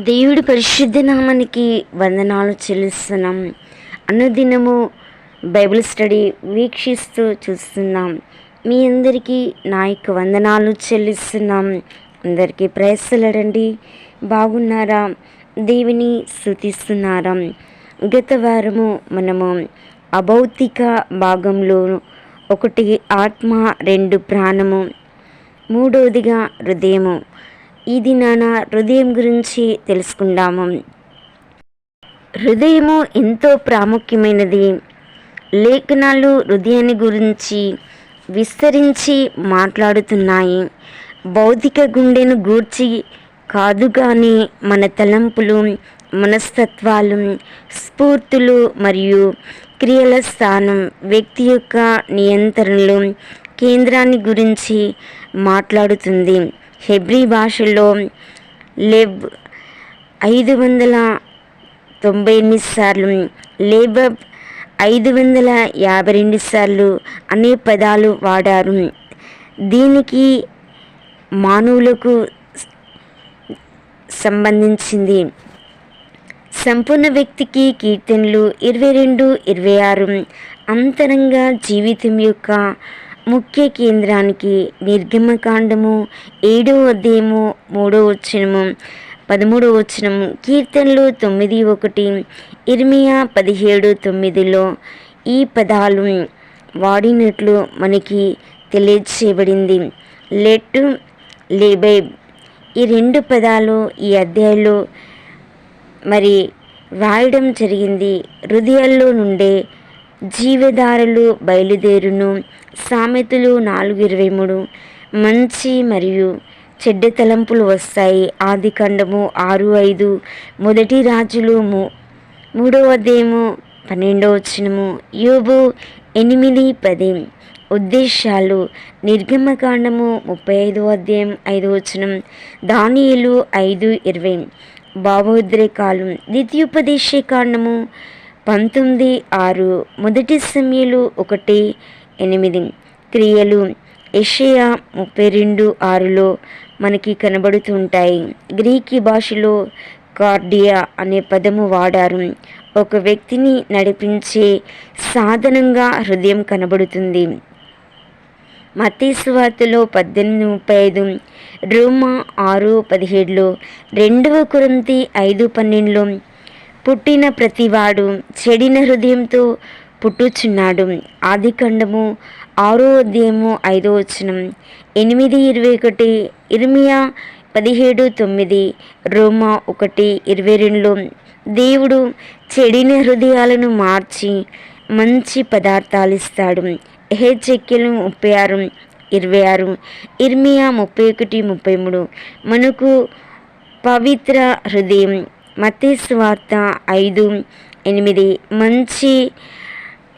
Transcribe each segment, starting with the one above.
దేవుడి పరిశుద్ధ నామానికి వందనాలు చెల్లిస్తున్నాం. అనుదినము బైబిల్ స్టడీ వీక్షిస్తూ చూస్తున్నాం. మీ అందరికీ నా యొక్క వందనాలు చెల్లిస్తున్నాం. అందరికీ ప్రయత్సలడండి బాగున్నారా? దేవుని స్థుతిస్తున్నారా? గత వారము మనము అభౌతిక భాగంలో ఒకటి ఆత్మ రెండు ప్రాణము మూడవదిగా హృదయము ఈ దినాన హృదయం గురించి తెలుసుకుందాము. హృదయము ఎంతో ప్రాముఖ్యమైనది. లేఖనాలు హృదయాన్ని గురించి విస్తరించి మాట్లాడుతున్నాయి. భౌతిక గుండెను గూర్చి కాదు కానీ మన తలంపులు మనస్తత్వాలు స్ఫూర్తులు మరియు క్రియల స్థానం వ్యక్తి యొక్క నియంత్రణలు కేంద్రాన్ని గురించి మాట్లాడుతుంది. హెబ్రీ భాషలో లెబ్ ఐదు వందల తొంభై ఎనిమిది సార్లు లేబబ్ ఐదు వందల యాభై రెండు సార్లు అనే పదాలు వాడారు. దీనికి మానవులకు సంబంధించింది. సంపూర్ణ వ్యక్తికి కీర్తనలు ఇరవై రెండు ఇరవై ఆరు అంతరంగ జీవితం యొక్క ముఖ్య కేంద్రానికి నిర్గమకాండము ఏడో అధ్యాయము మూడో వచనము పదమూడో వచనము కీర్తనలు తొమ్మిది ఒకటి ఇర్మియా పదిహేడు తొమ్మిదిలో ఈ పదాలు వాడినట్లు మనకి తెలియచేయబడింది. లెట్ లేబై ఈ రెండు పదాలు ఈ అధ్యాయంలో మరి రాయడం జరిగింది. హృదయాల్లో నుండే జీవధారలు బయలుదేరును. సామెతలు నాలుగు ఇరవై మూడు. మంచి మరియు చెడ్డ తలంపులు వస్తాయి. ఆది ఖండము ఆరు ఐదు. మొదటి రాజులు మూ మూడవ అధ్యాయము పన్నెండవ వచనము. యోబు ఎనిమిది పది. ఉద్దేశాలు. నిర్గమకాండము ముప్పై ఐదో అధ్యాయం ఐదో వచనం. దానియలు ఐదు ఇరవై. భావోద్రేకాలు. ద్వితీయోపదేశ కాండము పంతొమ్మిది ఆరు మొదటి సమయలు ఒకటి ఎనిమిది క్రియలు. ఏషియా ముప్పై రెండు ఆరులో మనకి కనబడుతుంటాయి. గ్రీకి భాషలో కార్డియా అనే పదము వాడారు. ఒక వ్యక్తిని నడిపించే సాధనంగా హృదయం కనబడుతుంది. మతీసువార్తలో పద్దెనిమిది ముప్పై ఐదు రోమా ఆరు పదిహేడులో రెండవ కురంతి ఐదు పన్నెండులో పుట్టిన ప్రతివాడు చెడిన హృదయంతో పుట్టుచున్నాడు. ఆది ఖండము ఆరో అధ్యాయము ఐదో వచనం. ఎనిమిది ఇరవై ఒకటి ఇర్మియా పదిహేడు తొమ్మిది రోమా ఒకటి ఇరవై రెండులో దేవుడు చెడిన హృదయాలను మార్చి మంచి పదార్థాలు ఇస్తాడు. హెచ్చెక్కెలు ముప్పై ఆరు ఇరవై ఆరు ఇర్మియా ముప్పై ఒకటి ముప్పై మూడు. మనకు పవిత్ర హృదయం మతేశ్వార్త ఐదు ఎనిమిది మంచి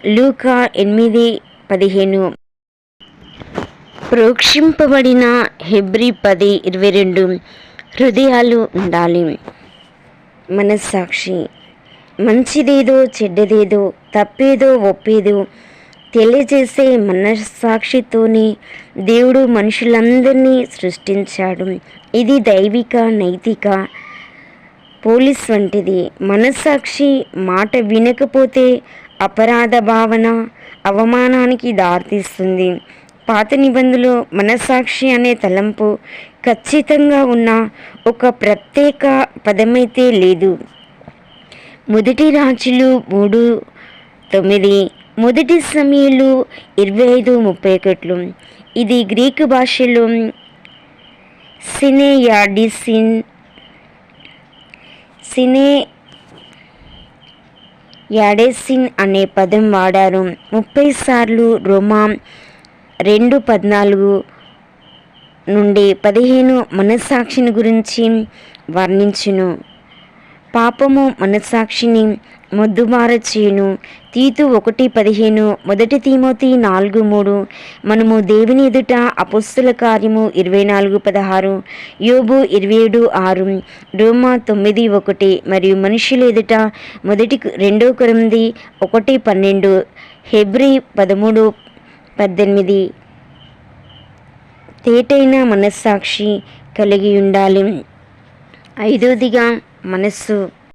లూకా ఎనిమిది పదిహేను. ప్రోక్షింపబడిన హెబ్రి పది ఇరవై రెండు. హృదయాలు ఉండాలి. మనస్సాక్షి. మంచిదేదో చెడ్డదేదో తప్పేదో ఒప్పేదో తెలియజేసే మనస్సాక్షితోనే దేవుడు మనుషులందరినీ సృష్టించాడు. ఇది దైవిక నైతిక పోలీస్ వంటిది. మనస్సాక్షి మాట వినకపోతే అపరాధ భావన అవమానానికి దారితీస్తుంది. పాత నిబంధనలో మనస్సాక్షి అనే తలంపు ఖచ్చితంగా ఉన్న ఒక ప్రత్యేక పదమైతే లేదు. మొదటి రాజులు మూడు తొమ్మిది మొదటి సమయంలో ఇరవై ఐదు ముప్పై ఒకట్లు ఇది గ్రీకు భాషలో సినేయాడిసిన్ సినే యాడేసిన్ అనే పదం వాడారు. ముప్పై సార్లు రోమా రెండు పద్నాలుగు నుండి పదిహేను మనస్సాక్షిని గురించి వర్ణించును. పాపము మనస్సాక్షిని మొద్దుబార తీతు ఒకటి పదిహేను మొదటి తీమోతి నాలుగు మూడు. మనము దేవుని ఎదుట అపుస్తుల కార్యము ఇరవై నాలుగు పదహారు యోబు ఇరవై ఏడు ఆరు రోమా తొమ్మిది ఒకటి మరియు మనుషుల ఎదుట మొదటి రెండో కొరంది ఒకటి పన్నెండు హెబ్రి పదమూడు పద్దెనిమిది. తేటైన మనస్సాక్షి కలిగి ఉండాలి. ఐదోదిగా మనస్సు.